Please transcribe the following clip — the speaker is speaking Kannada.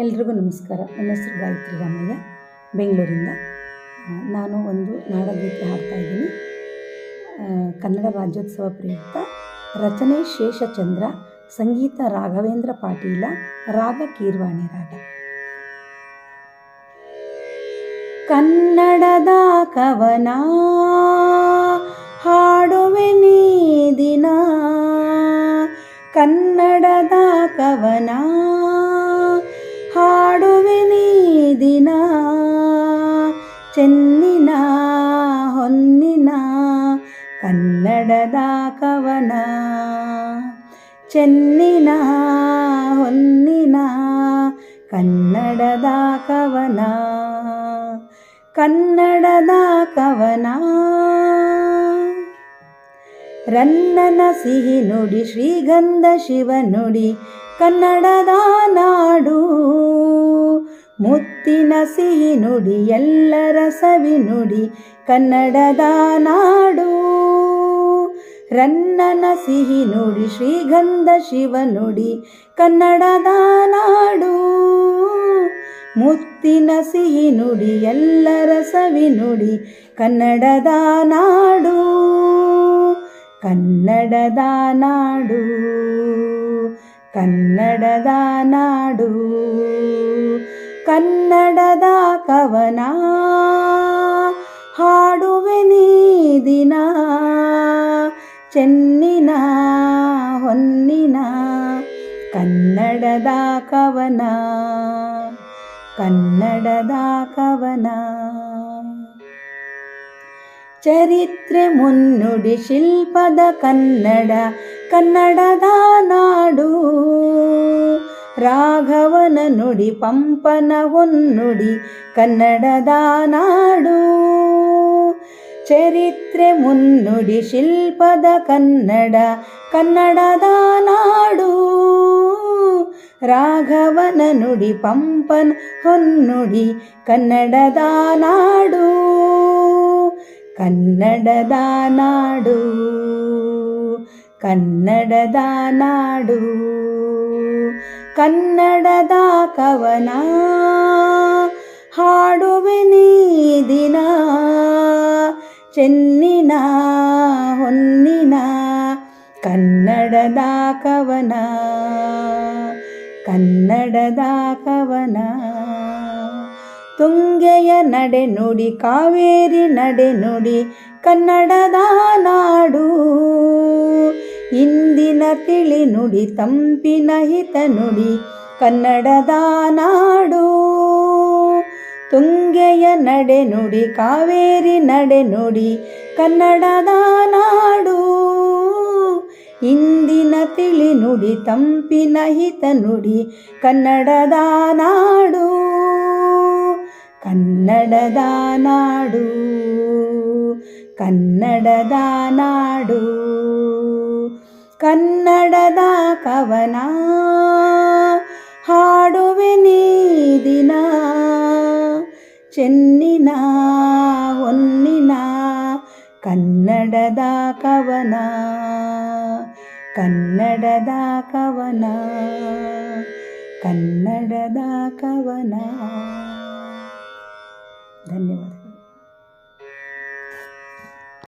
ಎಲ್ರಿಗೂ ನಮಸ್ಕಾರ. ನನ್ನ ಹೆಸರು ಗಾಯತ್ರಿ ರಾಮಯ್ಯ, ಬೆಂಗಳೂರಿಂದ. ನಾನು ಒಂದು ನಾಡಗೀತೆ ಹಾಡ್ತಾ ಇದ್ದೀನಿ. ಕನ್ನಡ ರಾಜ್ಯೋತ್ಸವ ಪ್ರಯುಕ್ತ ರಚನೆ ಶೇಷಚಂದ್ರ ಸಂಗೀತ ರಾಘವೇಂದ್ರ ಪಾಟೀಲ, ರಾಗ ಕೀರ್ವಾಣಿ ರಾಗ. ಕನ್ನಡದ ಕವನ, ಹಾಡುವೆ ನೀ ದಿನ. ಕನ್ನಡದ ಕವನ ಕನ್ನಡದ ಕವನ, ಚೆನ್ನಿನ ಹೊನ್ನಿನ, ಕನ್ನಡದ ಕವನ ಕನ್ನಡದ ಕವನ. ರನ್ನನ ಸಿಹಿ ನುಡಿ, ಶ್ರೀಗಂಧ ಶಿವನುಡಿ ಕನ್ನಡದ ನಾಡು. ಮುತ್ತಿನ ಸಿಹಿ ನುಡಿ, ಎಲ್ಲರ ಸವಿ ನುಡಿ, ಕನ್ನಡದ ನಾಡು. ರನ್ನನ ಸಿಹಿ ನುಡಿ, ಶ್ರೀಗಂಧ ಶಿವ ನೋಡಿ ಕನ್ನಡದ ನಾಡು. ಮುತ್ತಿನ ಸಿಹಿ ನುಡಿ ಎಲ್ಲರ ಸವಿ ನುಡಿ, ಕನ್ನಡದ ನಾಡು. ಕನ್ನಡದ ನಾಡು. ಕನ್ನಡದ ನಾಡು. ಕನ್ನಡದ ಕವನ ಹಾಡುವೆ ನೀ ದಿನ. ಚೆನ್ನಿನ, ಹೊನ್ನಿನ, ಕನ್ನಡದ ಕವನ ಕನ್ನಡದ ಕವನ. ಚರಿತ್ರೆ ಮುನ್ನುಡಿ ಶಿಲ್ಪದ ಕನ್ನಡ, ಕನ್ನಡದ ನಾಡು. ರಾಘವನ ನುಡಿ ಪಂಪನ ಹೊನ್ನುಡಿ ಕನ್ನಡದ ನಾಡು. ಚರಿತ್ರೆ ಮುನ್ನುಡಿ ಶಿಲ್ಪದ ಕನ್ನಡ, ಕನ್ನಡದ ನಾಡು. ರಾಘವನ ನುಡಿ ಪಂಪನ್ ಹೊನ್ನುಡಿ ಕನ್ನಡದ ನಾಡು. ಕನ್ನಡದ ನಾಡು ಕನ್ನಡದ ನಾಡು. ಕನ್ನಡದ ಕವನ ಚೆನ್ನಿನ, ಹೊನ್ನಿನ, ಕನ್ನಡದ ಕವನ ಕನ್ನಡದ ಕವನ. ತುಂಗೆಯ ನಡೆ ನುಡಿ, ಕಾವೇರಿ ನಡೆ ನುಡಿ, ಕನ್ನಡದ ನಾಡು. ಇಂದಿನ ತಿಳಿ ನುಡಿ, ತಂಪಿನ ಹಿತ ನುಡಿ, ಕನ್ನಡದ ನಾಡು. ತುಂಗೆಯ ನಡೆ ನುಡಿ, ಕಾವೇರಿ ನಡೆ ನುಡಿ, ಕನ್ನಡದ ನಾಡು. ಇಂದಿನ ತಿಳಿ ನುಡಿ, ತಂಪಿನ ಹಿತ ನುಡಿ, ಕನ್ನಡದ ನಾಡು. ಕನ್ನಡದ ನಾಡು. ಕನ್ನಡದ ನಾಡು. ಕನ್ನಡದ ಕವನ ಹಾಡುವೆ ನೀ. ದಿನ ಚೆನ್ನಿನ ಹೊನ್ನಿನ ಕನ್ನಡದ ಕವನ ಕನ್ನಡದ ಕವನ ಕನ್ನಡದ ಕವನ. ಧನ್ಯವಾದ.